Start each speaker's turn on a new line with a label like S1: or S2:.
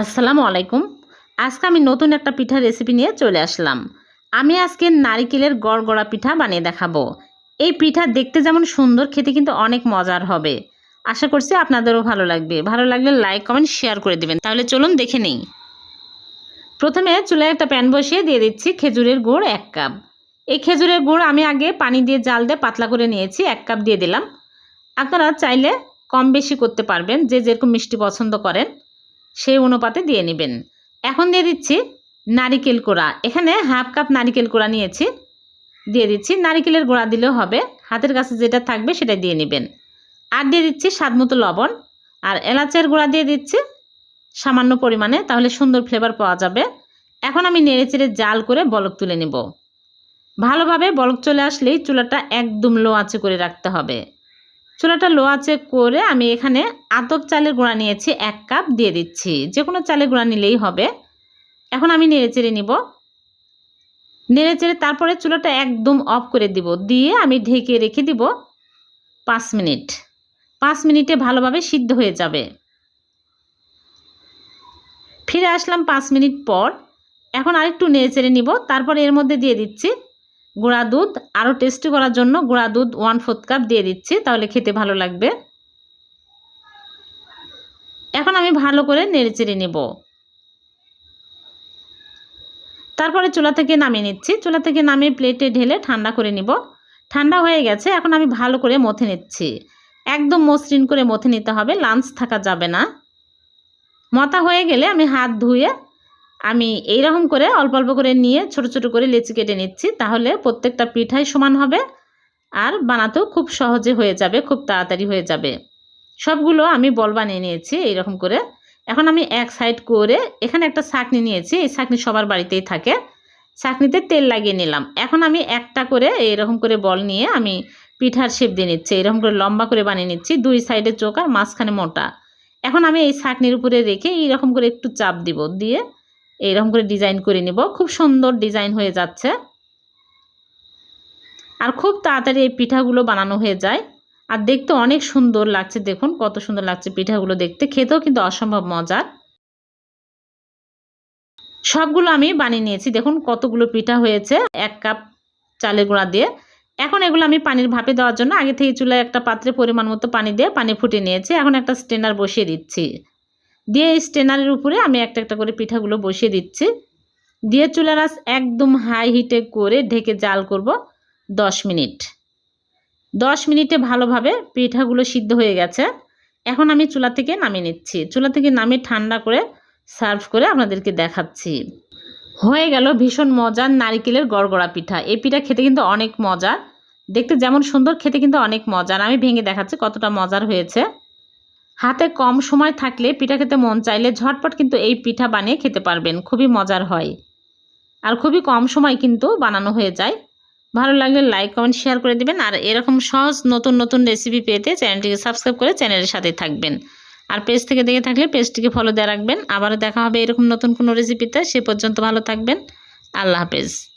S1: আসসালামু আলাইকুম। আজকে আমি নতুন একটা পিঠার রেসিপি নিয়ে চলে আসলাম। আমি আজকে নারিকেলের গড়গড়া পিঠা বানিয়ে দেখাবো। এই পিঠা দেখতে যেমন সুন্দর, খেতে কিন্তু অনেক মজার হবে। আশা করছি আপনাদেরও ভালো লাগবে। ভালো লাগলে লাইক কমেন্ট শেয়ার করে দেবেন। তাহলে চলুন দেখে নেই। প্রথমে চুলায় একটা প্যান বসিয়ে দিয়ে দিচ্ছি খেজুরের গুড় এক কাপ। এই খেজুরের গুড় আমি আগে পানি দিয়ে জাল দিয়ে পাতলা করে নিয়েছি, এক কাপ দিয়ে দিলাম। আপনারা চাইলে কম বেশি করতে পারবেন, যে যেরকম মিষ্টি পছন্দ করেন। সেই অনুপাতে দিয়ে নেবেন। এখন দিয়ে দিচ্ছি নারিকেল কোড়া। এখানে হাফ কাপ নারিকেল কোড়া নিয়েছি। দিয়ে দিচ্ছি। নারিকেলের গোড়া দিলেও হবে। হাতের কাছে যেটা থাকবে সেটা দিয়ে নেবেন। আর দিয়ে দিচ্ছি স্বাদ মতো লবণ। আর এলাচের গোড়া দিয়ে দিচ্ছি সামান্য পরিমাণে, তাহলে সুন্দর ফ্লেভার পাওয়া যাবে। এখন আমি নেড়ে চেড়ে জাল করে বলক তুলে নেব। ভালোভাবে বলক চলে আসলেই চুলাটা একদম লো আঁচে করে রাখতে হবে। চুলাটা লো আঁচে করে আমি এখানে আতপ চালের গুঁড়া নিয়েছি এক কাপ দিয়ে দিচ্ছি। যে কোনো চালের গুঁড়া নিলেই হবে। এখন আমি নেড়ে চেড়ে নিব। নেড়ে চেড়ে তারপরে চুলাটা একদম অফ করে দিব। দিয়ে আমি ঢেকে রেখে দিব পাঁচ মিনিট। পাঁচ মিনিটে ভালোভাবে সিদ্ধ হয়ে যাবে। ফিরে আসলাম পাঁচ মিনিট পর। এখন আরেকটু নেড়ে চেড়ে নিব। তারপর এর মধ্যে দিয়ে দিচ্ছি গুঁড়া দুধ আরও টেস্টি করার জন্য গুঁড়া দুধ ওয়ান ফোর্থ কাপ দিয়ে দিচ্ছি, তাহলে খেতে ভালো লাগবে। এখন আমি ভালো করে নেড়েচেড়ে নেব। তারপরে চুলা থেকে নামিয়ে নিচ্ছি। চুলা থেকে নামিয়ে প্লেটে ঢেলে ঠান্ডা করে নিব। ঠান্ডা হয়ে গেছে, এখন আমি ভালো করে মথে নিচ্ছি। একদম মসৃণ করে মথে নিতে হবে, লাঞ্চ থাকা যাবে না। মতা হয়ে গেলে আমি হাত ধুয়ে আমি এই রকম করে অল্প অল্প করে নিয়ে ছোট ছোট করে লেচি কেটে নিচ্ছি, তাহলে প্রত্যেকটা পিঠাই সমান হবে আর বানাতেও খুব সহজে হয়ে যাবে, খুব তাড়াতাড়ি হয়ে যাবে। সবগুলো আমি বল বানিয়ে নিয়েছি এইরকম করে। এখন আমি এক সাইড করে এখানে একটা ছাকনি নিয়েছি, এই ছাকনি সবার বাড়িতেই থাকে। ছাকনিতে তেল লাগিয়ে নিলাম। এখন আমি একটা করে এইরকম করে বল নিয়ে আমি পিঠার শেপ দিয়ে নিচ্ছি এরকম করে লম্বা করে বানিয়ে নিচ্ছি, দুই সাইডে চোখ আর মাঝখানে মোটা। এখন আমি এই ছাকনির উপরে রেখে এইরকম করে একটু চাপ দিব, দিয়ে এইরকম করে ডিজাইন করে নিব। খুব সুন্দর ডিজাইন হয়ে যাচ্ছে। আর খুব তাড়াতাড়ি এই পিঠাগুলো বানানো হয়ে যায়। আর দেখতে অনেক সুন্দর লাগছে, দেখুন কত সুন্দর লাগছে পিঠাগুলো দেখতে। খেতেও কিন্তু অসম্ভব মজার। সবগুলো আমি বানিয়ে নিয়েছি। দেখুন কতগুলো পিঠা হয়েছে, এক কাপ চালের গুঁড়া দিয়ে। এখন এগুলো আমি পানির ভাপে দেওয়ার জন্য আগে থেকে চুলায় একটা পাত্রে পরিমাণ মতো পানি দিয়ে পানি ফুটে নিয়েছি। এখন একটা স্টেনার বসিয়ে দিচ্ছি। দিয়ে স্টেনারের উপরে আমি একটা একটা করে পিঠাগুলো বসিয়ে দিচ্ছি। দিয়ে চুলার আঁচ একদম হাই হিটে করে ঢেকে জাল করব দশ মিনিট। দশ মিনিটে ভালোভাবে পিঠাগুলো সিদ্ধ হয়ে গেছে। এখন আমি চুলা থেকে নামিয়ে নিচ্ছি। চুলা থেকে নামিয়ে ঠান্ডা করে সার্ভ করে আপনাদেরকে দেখাচ্ছি। হয়ে গেল ভীষণ মজার নারিকেলের গড়গড়া পিঠা। এই পিঠা খেতে কিন্তু অনেক মজার। দেখতে যেমন সুন্দর, খেতে কিন্তু অনেক মজার। আমি ভেঙে দেখাচ্ছি কতটা মজার হয়েছে। হাতে কম সময় থাকলে পিঠা খেতে মন চাইলে ঝটপট কিন্তু এই পিঠা বানিয়ে খেতে পারবেন। খুবই মজার হয়। আর খুবই কম সময় কিন্তু বানানো হয়ে যায়। ভালো লাগলে লাইক কমেন্ট শেয়ার করে দেবেন। আর এরকম সহজ নতুন নতুন রেসিপি পেতে চ্যানেলটিকে সাবস্ক্রাইব করে চ্যানেলের সাথে থাকবেন। আর পেজ থেকে দেখে থাকলে পেজটিকে ফলো দিয়ে রাখবেন। আবারও দেখা হবে এরকম নতুন কোনো রেসিপিতে সে পর্যন্ত ভালো থাকবেন। আল্লাহ হাফেজ।